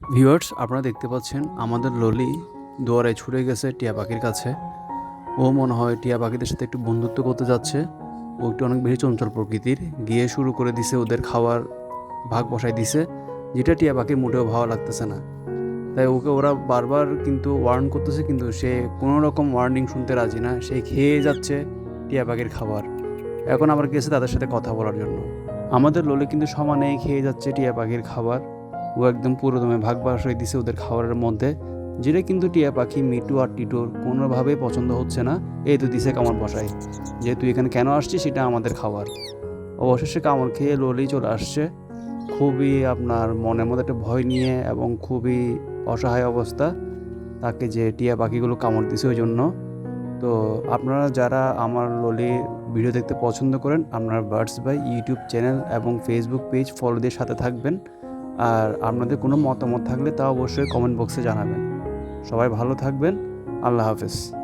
Viewers, আপনারা দেখতে পাচ্ছেন আমাদের ললি দুয়ারে ছুটে গেছে টিয়া পাখির কাছে। ও মনে হয় টিয়া পাখিদের সাথে একটু বন্ধুত্ব করতে যাচ্ছে। ও একটু অনেক বেশি চঞ্চল প্রকৃতির। গিয়ে শুরু করে দিছে ওদের খাওয়ার ভাগ বসাই দিছে, যেটা টিয়া পাখির মোটেও ভালো লাগতেছে না। তাই ওকে ওরা বারবার কিন্তু ওয়ার্ন করতেছে, কিন্তু সে কোনো রকম ওয়ার্নিং শুনতে রাজি না। সে খেয়ে যাচ্ছে টিয়া পাখির খাবার। এখন আমার গেছে তাদের সাথে কথা বলার জন্য। আমাদের লোলে কিন্তু সমানেই খেয়ে যাচ্ছে টিয়া পাখির খাবার। ও একদম পুরোদমে ভাগ বাসাই দিছে ওদের খাবারের মধ্যে। যেটা কিন্তু টিয়া পাখি, মিটু আর টিটোর কোনোভাবেই পছন্দ হচ্ছে না। এই তো দিছে কামড় বসাই যে তুই এখানে কেন আসছিস, সেটা আমাদের খাবার। অবশেষে কামড় খেয়ে ললি চলে আসছে। খুবই আপনার মনের মধ্যে একটা ভয় নিয়ে এবং খুবই অসহায় অবস্থা তাকে যে টিয়া পাখিগুলো কামড় দিছে ওই জন্য। তো আপনারা যারা আমার ললি ভিডিও দেখতে পছন্দ করেন, আপনার বার্ডস বাই ইউটিউব চ্যানেল এবং ফেসবুক পেজ ফলো দিয়ে সাথে থাকবেন। আর আপনাদের কোনো মতামত থাকলে তা অবশ্যই কমেন্ট বক্সে জানাবেন। সবাই ভালো থাকবেন। আল্লাহ হাফেজ।